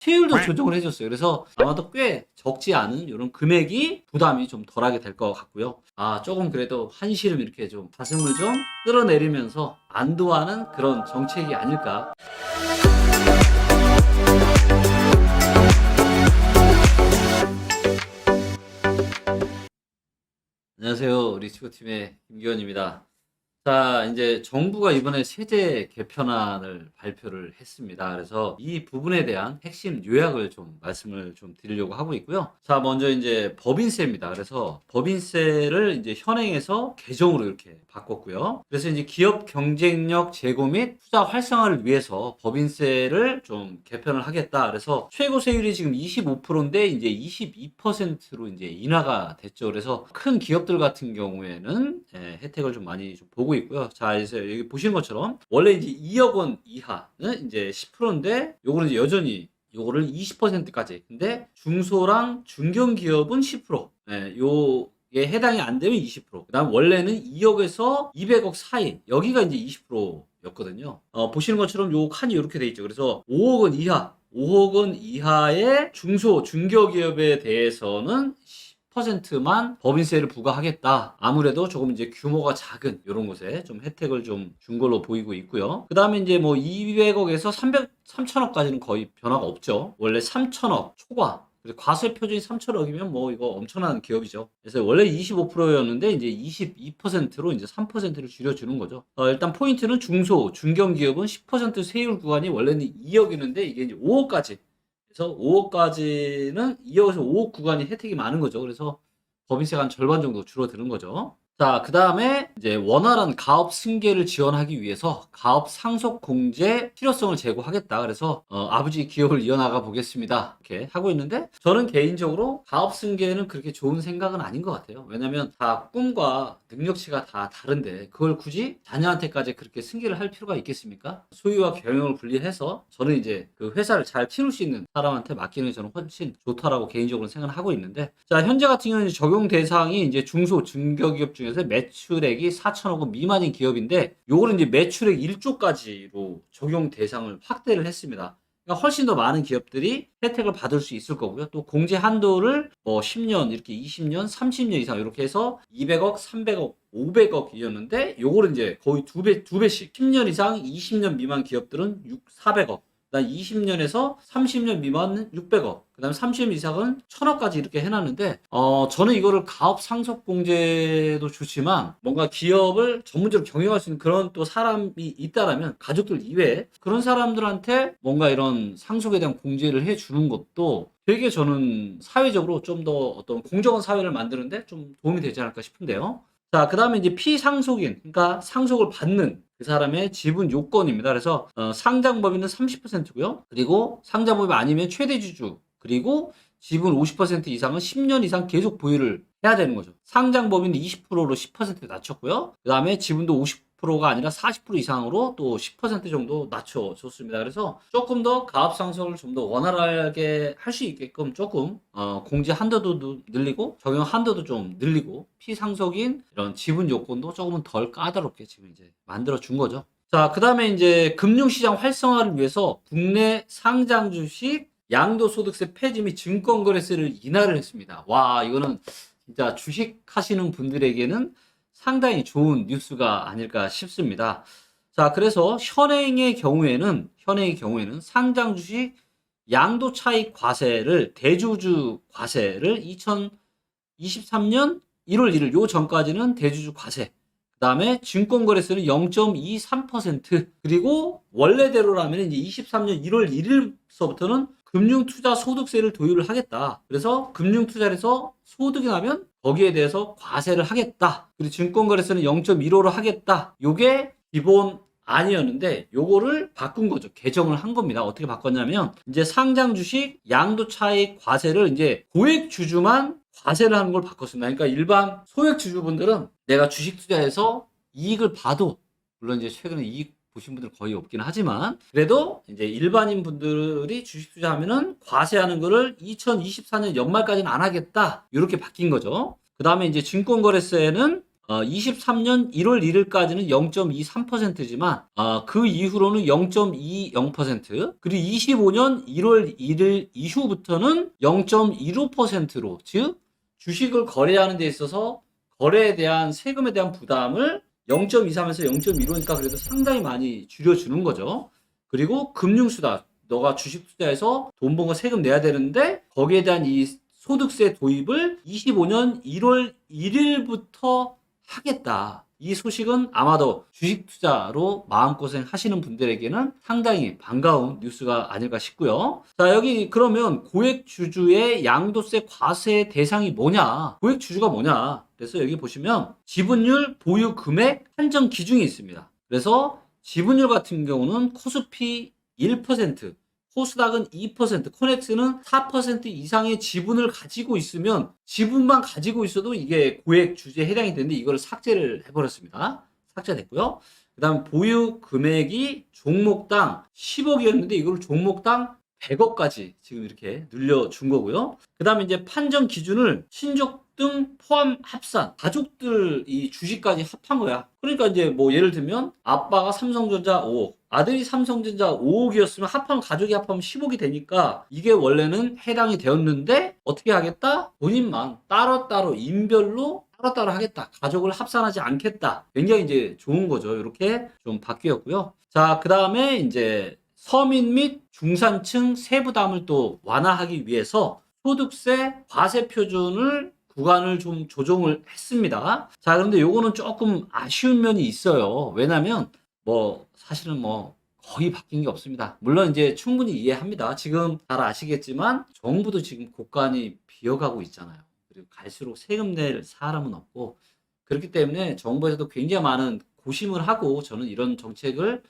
세율도 조정을 해줬어요. 그래서 아마도 꽤 적지 않은 이런 금액이 부담이 좀 덜하게 될 것 같고요. 아 조금 그래도 한시름 이렇게 좀 가슴을 좀 끌어내리면서 안도하는 그런 정책이 아닐까. 안녕하세요. 리치고팀의 김기현입니다. 자, 이제 정부가 이번에 세제 개편안을 발표를 했습니다. 그래서 이 부분에 대한 핵심 요약을 좀 말씀을 좀 드리려고 하고 있고요. 자, 먼저 이제 법인세입니다. 그래서 법인세를 이제 현행에서 개정으로 이렇게 바꿨고요. 그래서 이제 기업 경쟁력 제고 및 투자 활성화를 위해서 법인세를 좀 개편을 하겠다. 그래서 최고 세율이 지금 25%인데 이제 22%로 이제 인하가 됐죠. 그래서 큰 기업들 같은 경우에는 예, 혜택을 좀 많이 좀 보고 있고요. 자, 이제 여기 보시는 것처럼 원래 이제 2억 원 이하는 이제 10%인데 요거는 이제 여전히 요거를 20%까지. 근데 중소랑 중견 기업은 10%. 예, 요에 해당이 안 되면 20%. 그다음 원래는 2억에서 200억 사이. 여기가 이제 20% 였거든요. 어, 보시는 것처럼 요 칸이 이렇게 돼 있죠. 그래서 5억 원 이하, 5억 원 이하의 중소 중견 기업에 대해서는 10%만 법인세를 부과하겠다. 아무래도 조금 이제 규모가 작은 이런 곳에 좀 혜택을 좀 준 걸로 보이고 있고요. 그 다음에 이제 뭐 200억에서 300, 3천억까지는 거의 변화가 없죠. 원래 3천억 초과. 과세 표준이 3천억이면 뭐 이거 엄청난 기업이죠. 그래서 원래 25%였는데 이제 22%로 이제 3%를 줄여주는 거죠. 어, 일단 포인트는 중소, 중견 기업은 10% 세율 구간이 원래는 2억이는데 이게 이제 5억까지 그래서 5억까지는 2억에서 5억 구간이 혜택이 많은 거죠. 그래서 법인세가 한 절반 정도 줄어드는 거죠. 자, 그 다음에 이제 원활한 가업 승계를 지원하기 위해서 가업 상속 공제 필요성을 제고하겠다. 그래서 어, 아버지 기업을 이어나가 보겠습니다. 이렇게 하고 있는데 저는 개인적으로 가업 승계는 그렇게 좋은 생각은 아닌 것 같아요. 왜냐하면 다 꿈과 능력치가 다 다른데 그걸 굳이 자녀한테까지 그렇게 승계를 할 필요가 있겠습니까? 소유와 경영을 분리해서 저는 이제 그 회사를 잘 키울 수 있는 사람한테 맡기는 게 저는 훨씬 좋다라고 개인적으로 생각을 하고 있는데 자 현재 같은 경우는 적용 대상이 이제 중소 중견기업 중에 서 매출액이 4천억 원 미만인 기업인데 요거는 이제 매출액 1조까지로 적용 대상을 확대를 했습니다. 그러니까 훨씬 더 많은 기업들이 혜택을 받을 수 있을 거고요. 또 공제 한도를 뭐 10년, 이렇게 20년, 30년 이상 이렇게 해서 200억, 300억, 500억이었는데 요거를 이제 거의 두 배, 두 배씩 10년 이상, 20년 미만 기업들은 6, 400억. 그다음 20년에서 30년 미만은 600억. 그다음 30년 이상은 1000억까지 이렇게 해놨는데 어 저는 이거를 가업 상속 공제도 좋지만 뭔가 기업을 전문적으로 경영할 수 있는 그런 또 사람이 있다라면 가족들 이외에 그런 사람들한테 뭔가 이런 상속에 대한 공제를 해주는 것도 되게 저는 사회적으로 좀 더 어떤 공정한 사회를 만드는데 좀 도움이 되지 않을까 싶은데요. 자, 그 다음에 이제 피상속인, 그러니까 상속을 받는 그 사람의 지분 요건입니다. 그래서 어, 상장법인은 30%고요. 그리고 상장법인 아니면 최대 주주, 그리고 지분 50% 이상은 10년 이상 계속 보유를 해야 되는 거죠. 상장법인은 20%로 10% 낮췄고요. 그 다음에 지분도 50%가 아니라 40% 이상으로 또 10% 정도 낮춰줬습니다. 그래서 조금 더 가압 상속을 좀 더 원활하게 할 수 있게끔 조금 어, 공제 한도도 늘리고 적용 한도도 좀 늘리고 피상속인 이런 지분 요건도 조금은 덜 까다롭게 지금 이제 만들어 준 거죠. 자, 그 다음에 이제 금융시장 활성화를 위해서 국내 상장 주식 양도소득세 폐지 및 증권거래세를 인하를 했습니다. 와, 이거는 진짜 주식 하시는 분들에게는 상당히 좋은 뉴스가 아닐까 싶습니다. 자, 그래서 현행의 경우에는, 현행의 경우에는 상장 주식 양도 차익 과세를, 대주주 과세를 2023년 1월 1일 요 전까지는 대주주 과세. 그 다음에 증권거래세는 0.23% 그리고 원래대로라면 이제 23년 1월 1일서부터는 금융투자 소득세를 도입을 하겠다. 그래서 금융투자에서 소득이 나면 거기에 대해서 과세를 하겠다. 그리고 증권거래세는 0.15로 하겠다. 요게 기본 아니었는데 요거를 바꾼 거죠. 개정을 한 겁니다. 어떻게 바꿨냐면 이제 상장 주식 양도 차익 과세를 이제 고액 주주만 과세를 하는 걸 바꿨습니다. 그러니까 일반 소액 주주분들은 내가 주식 투자해서 이익을 봐도 물론 이제 최근에 이익 보신 분들 거의 없긴 하지만 그래도 이제 일반인 분들이 주식 투자하면은 과세하는 거를 2024년 연말까지는 안 하겠다 이렇게 바뀐 거죠. 그 다음에 이제 증권거래세는 어, 23년 1월 1일까지는 0.23%지만 어, 그 이후로는 0.20% 그리고 25년 1월 1일 이후부터는 0.15%로 즉 주식을 거래하는 데 있어서 거래에 대한 세금에 대한 부담을 0.23에서 0.15니까 그래도 상당히 많이 줄여주는 거죠. 그리고 금융수다. 너가 주식 투자해서 돈 번 거 세금 내야 되는데 거기에 대한 이 소득세 도입을 25년 1월 1일부터 하겠다. 이 소식은 아마도 주식 투자로 마음고생 하시는 분들에게는 상당히 반가운 뉴스가 아닐까 싶고요. 자, 여기 그러면 고액주주의 양도세 과세 대상이 뭐냐? 고액주주가 뭐냐? 그래서 여기 보시면 지분율, 보유 금액, 한정 기준이 있습니다. 그래서 지분율 같은 경우는 코스피 1%, 코스닥은 2%, 코넥스는 4% 이상의 지분을 가지고 있으면 지분만 가지고 있어도 이게 고액 주주에 해당이 되는데 이걸 삭제를 해버렸습니다. 삭제됐고요. 그 다음 보유 금액이 종목당 10억이었는데 이걸 종목당 100억까지 지금 이렇게 늘려준 거고요. 그 다음에 이제 판정 기준을 친족 등 포함 합산 가족들 이 주식까지 합한 거야. 그러니까 이제 뭐 예를 들면 아빠가 삼성전자 5억, 아들이 삼성전자 5억이었으면 합하면 가족이 합하면 10억이 되니까 이게 원래는 해당이 되었는데 어떻게 하겠다? 본인만 따로따로 인별로 따로따로 하겠다. 가족을 합산하지 않겠다. 굉장히 이제 좋은 거죠. 이렇게 좀 바뀌었고요. 자, 그 다음에 이제 서민 및 중산층 세부담을 또 완화하기 위해서 소득세 과세 표준을 구간을 좀 조정을 했습니다. 자, 그런데 요거는 조금 아쉬운 면이 있어요. 왜냐면 뭐 사실은 뭐 거의 바뀐 게 없습니다. 물론 이제 충분히 이해합니다. 지금 잘 아시겠지만 정부도 지금 곳간이 비어가고 있잖아요. 그리고 갈수록 세금 낼 사람은 없고 그렇기 때문에 정부에서도 굉장히 많은 고심을 하고 저는 이런 정책을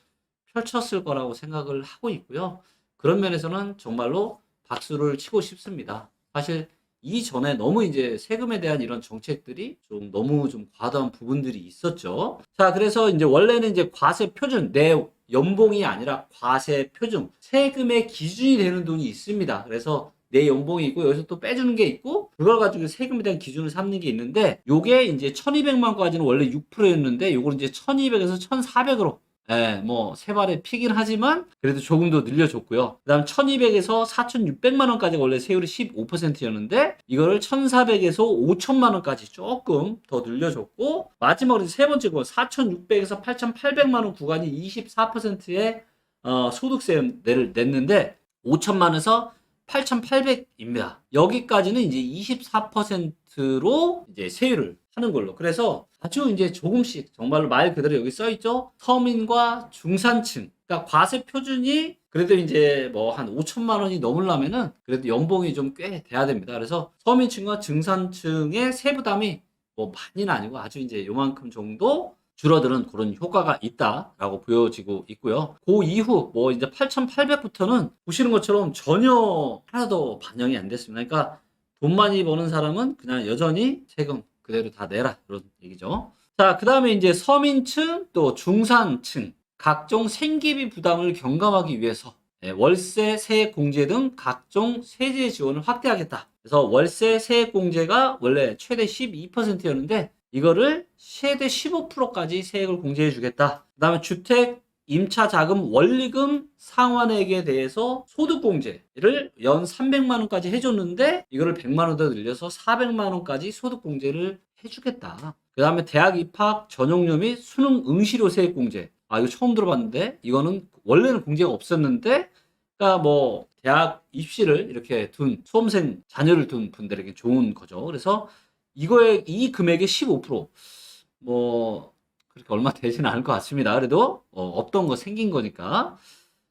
펼쳤을 거라고 생각을 하고 있고요. 그런 면에서는 정말로 박수를 치고 싶습니다. 사실 이전에 너무 이제 세금에 대한 이런 정책들이 좀 너무 좀 과도한 부분들이 있었죠. 자, 그래서 이제 원래는 이제 과세 표준, 내 연봉이 아니라 과세 표준, 세금의 기준이 되는 돈이 있습니다. 그래서 내 연봉이 있고 여기서 또 빼주는 게 있고 그걸 가지고 세금에 대한 기준을 삼는 게 있는데 요게 이제 1200만까지는 원래 6%였는데 요걸 이제 1200에서 1400으로 예, 뭐, 세 발의 피긴 하지만, 그래도 조금 더 늘려줬고요. 그 다음 1200에서 4600만원까지 원래 세율이 15%였는데, 이거를 1400에서 5000만원까지 조금 더 늘려줬고, 마지막으로 세 번째 거, 4600에서 8800만원 구간이 24%의 어, 소득세를 냈는데, 5천만에서 8,800입니다. 여기까지는 이제 24%로 이제 세율을 하는 걸로. 그래서 아주 이제 조금씩 정말로 말 그대로 여기 써 있죠. 서민과 중산층. 그러니까 과세 표준이 그래도 이제 뭐 한 5천만 원이 넘으려면은 그래도 연봉이 좀 꽤 돼야 됩니다. 그래서 서민층과 중산층의 세부담이 뭐 많이는 아니고 아주 이제 요만큼 정도 줄어드는 그런 효과가 있다라고 보여지고 있고요. 그 이후 뭐 이제 8,800부터는 보시는 것처럼 전혀 하나도 반영이 안 됐습니다. 그러니까 돈 많이 버는 사람은 그냥 여전히 세금 그대로 다 내라 그런 얘기죠. 자, 그 다음에 이제 서민층 또 중산층 각종 생계비 부담을 경감하기 위해서 예, 월세, 세액 공제 등 각종 세제 지원을 확대하겠다. 그래서 월세, 세액 공제가 원래 최대 12%였는데 이거를 최대 15%까지 세액을 공제해 주겠다. 그 다음에 주택 임차 자금 원리금 상환액에 대해서 소득 공제를 연 300만 원까지 해줬는데 이거를 100만 원더 늘려서 400만 원까지 소득 공제를 해주겠다. 그 다음에 대학 입학 전용료 및 수능 응시료 세액 공제. 아 이거 처음 들어봤는데 이거는 원래는 공제가 없었는데 그러니까 뭐 대학 입시를 이렇게 둔 수험생 자녀를 둔 분들에게 좋은 거죠. 그래서 이거의 이 금액의 15%뭐 그렇게 얼마 되지는 않을 것 같습니다. 그래도 어, 없던 거 생긴 거니까.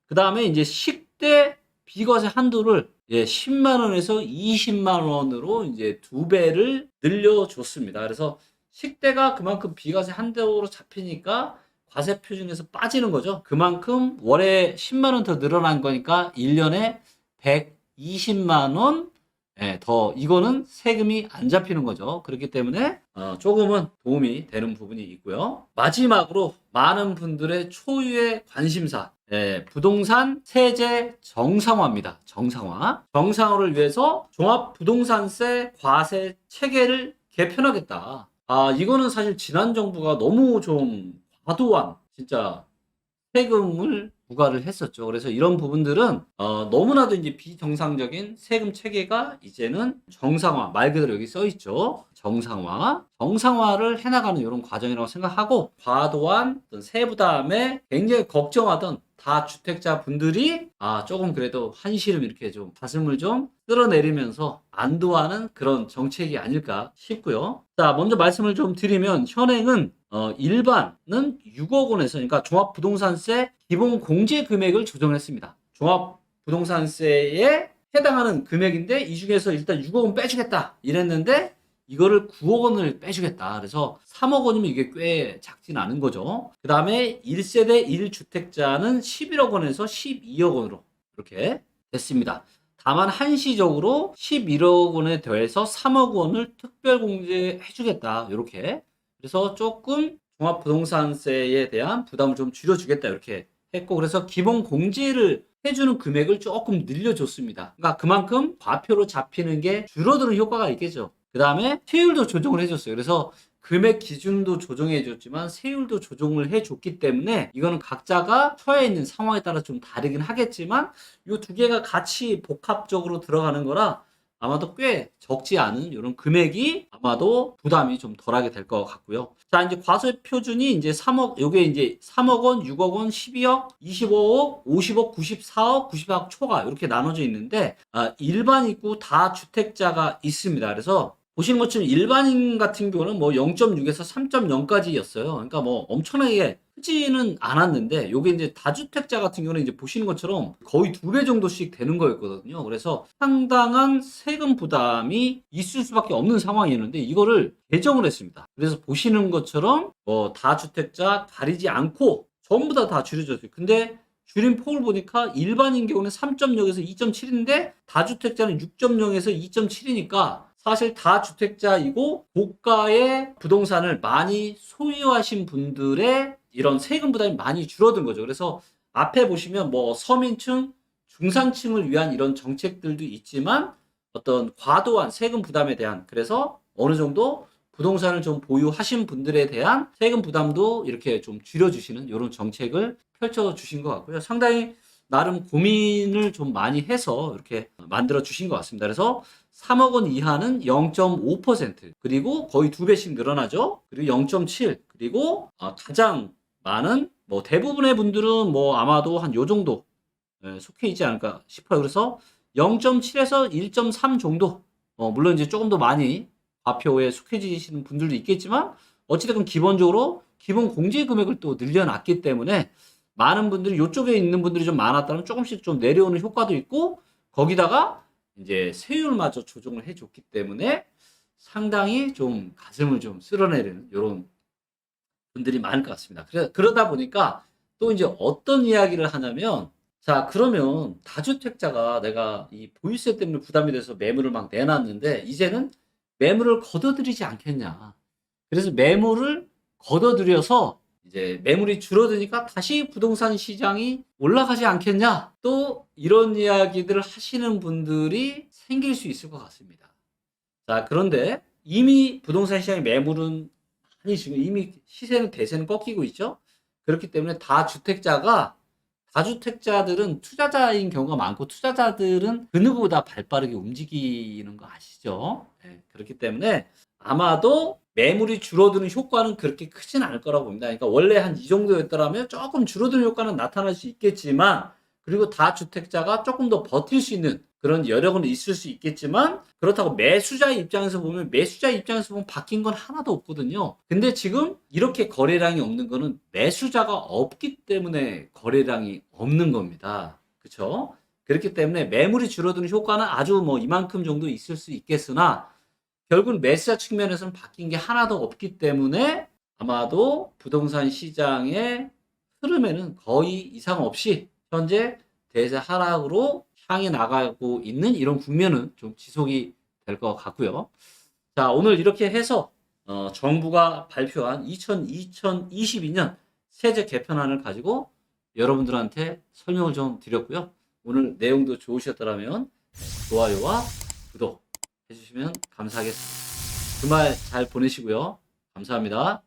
그 다음에 이제 식대 비과세 한도를 예, 10만 원에서 20만 원으로 이제 두 배를 늘려줬습니다. 그래서 식대가 그만큼 비과세 한도로 잡히니까 과세 표준에서 빠지는 거죠. 그만큼 월에 10만 원 더 늘어난 거니까 1년에 120만 원 예, 더 이거는 세금이 안 잡히는 거죠. 그렇기 때문에 어, 조금은 도움이 되는 부분이 있고요. 마지막으로 많은 분들의 초유의 관심사 예, 부동산 세제 정상화입니다. 정상화. 정상화를 위해서 종합부동산세 과세 체계를 개편하겠다. 아, 이거는 사실 지난 정부가 너무 좀 과도한 진짜 세금을 부과를 했었죠. 그래서 이런 부분들은 어, 너무나도 이제 비정상적인 세금 체계가 이제는 정상화 말 그대로 여기 써 있죠. 정상화, 정상화를 해나가는 이런 과정이라고 생각하고 과도한 세부담에 굉장히 걱정하던 다주택자 분들이 아 조금 그래도 한시름 이렇게 좀 가슴을 좀 끌어내리면서 안도하는 그런 정책이 아닐까 싶고요. 자 먼저 말씀을 좀 드리면 현행은 어, 일반은 6억 원에서 그러니까 종합부동산세 기본 공제 금액을 조정했습니다. 종합부동산세에 해당하는 금액인데 이 중에서 일단 6억 원 빼주겠다 이랬는데 이거를 9억 원을 빼주겠다. 그래서 3억 원이면 이게 꽤 작진 않은 거죠. 그 다음에 1세대 1주택자는 11억 원에서 12억 원으로 이렇게 됐습니다. 다만 한시적으로 11억 원에 더해서 3억 원을 특별 공제해 주겠다. 이렇게. 그래서 조금 종합부동산세에 대한 부담을 좀 줄여주겠다. 이렇게 했고 그래서 기본 공제를 해주는 금액을 조금 늘려줬습니다. 그러니까 그만큼 과표로 잡히는 게 줄어드는 효과가 있겠죠. 그 다음에 세율도 조정을 해줬어요. 그래서 금액 기준도 조정해 줬지만 세율도 조정을 해 줬기 때문에 이거는 각자가 처해 있는 상황에 따라 좀 다르긴 하겠지만 이 두 개가 같이 복합적으로 들어가는 거라 아마도 꽤 적지 않은 이런 금액이 아마도 부담이 좀 덜하게 될 것 같고요. 자, 이제 과세 표준이 이제 3억, 요게 이제 3억 원, 6억 원, 12억, 25억, 50억, 94억, 94억 초과 이렇게 나눠져 있는데 아, 일반 있고 다 주택자가 있습니다. 그래서 보시는 것처럼 일반인 같은 경우는 뭐 0.6에서 3.0까지였어요. 그러니까 뭐 엄청나게 크지는 않았는데 요게 이제 다주택자 같은 경우는 이제 보시는 것처럼 거의 두 배 정도씩 되는 거였거든요. 그래서 상당한 세금 부담이 있을 수밖에 없는 상황이었는데 이거를 개정을 했습니다. 그래서 보시는 것처럼 뭐 다주택자 가리지 않고 전부 다 다 줄여졌어요. 근데 줄인 폭을 보니까 일반인 경우는 3.0에서 2.7인데 다주택자는 6.0에서 2.7이니까 사실 다 주택자이고 고가의 부동산을 많이 소유하신 분들의 이런 세금 부담이 많이 줄어든 거죠. 그래서 앞에 보시면 뭐 서민층, 중산층을 위한 이런 정책들도 있지만 어떤 과도한 세금 부담에 대한 그래서 어느 정도 부동산을 좀 보유하신 분들에 대한 세금 부담도 이렇게 좀 줄여주시는 이런 정책을 펼쳐주신 것 같고요. 상당히 나름 고민을 좀 많이 해서 이렇게 만들어 주신 것 같습니다. 그래서 3억 원 이하는 0.5% 그리고 거의 두 배씩 늘어나죠. 그리고 0.7 그리고 아, 가장 많은 뭐 대부분의 분들은 뭐 아마도 한 요 정도 예, 속해 있지 않을까 싶어요. 그래서 0.7에서 1.3 정도 어, 물론 이제 조금 더 많이 과표에 속해지시는 분들도 있겠지만 어찌됐든 기본적으로 기본 공제 금액을 또 늘려놨기 때문에 많은 분들이 이쪽에 있는 분들이 좀 많았다면 조금씩 좀 내려오는 효과도 있고 거기다가 이제 세율마저 조정을 해줬기 때문에 상당히 좀 가슴을 좀 쓸어내리는 이런 분들이 많을 것 같습니다. 그래, 그러다 보니까 또 이제 어떤 이야기를 하냐면 자 그러면 다주택자가 내가 이 보유세 때문에 부담이 돼서 매물을 막 내놨는데 이제는 매물을 걷어들이지 않겠냐. 그래서 매물을 걷어들여서 이제 매물이 줄어드니까 다시 부동산 시장이 올라가지 않겠냐? 또 이런 이야기들을 하시는 분들이 생길 수 있을 것 같습니다. 자, 그런데 이미 부동산 시장의 매물은 아니 지금 이미 시세는 대세는 꺾이고 있죠. 그렇기 때문에 다주택자가 다주택자들은 투자자인 경우가 많고 투자자들은 그 누구보다 발빠르게 움직이는 거 아시죠? 네, 그렇기 때문에 아마도 매물이 줄어드는 효과는 그렇게 크진 않을 거라고 봅니다. 그러니까 원래 한 이 정도였더라면 조금 줄어드는 효과는 나타날 수 있겠지만 그리고 다주택자가 조금 더 버틸 수 있는 그런 여력은 있을 수 있겠지만 그렇다고 매수자의 입장에서 보면 매수자 입장에서 보면 바뀐 건 하나도 없거든요. 근데 지금 이렇게 거래량이 없는 거는 매수자가 없기 때문에 거래량이 없는 겁니다. 그렇죠? 그렇기 때문에 매물이 줄어드는 효과는 아주 뭐 이만큼 정도 있을 수 있겠으나 결국은 매수자 측면에서는 바뀐 게 하나도 없기 때문에 아마도 부동산 시장의 흐름에는 거의 이상 없이 현재 대세 하락으로 향해 나가고 있는 이런 국면은 좀 지속이 될 것 같고요. 자, 오늘 이렇게 해서 어, 정부가 발표한 2000, 2022년 세제 개편안을 가지고 여러분들한테 설명을 좀 드렸고요. 오늘 내용도 좋으셨더라면 좋아요와 해주시면 감사하겠습니다. 주말 잘 보내시고요. 감사합니다.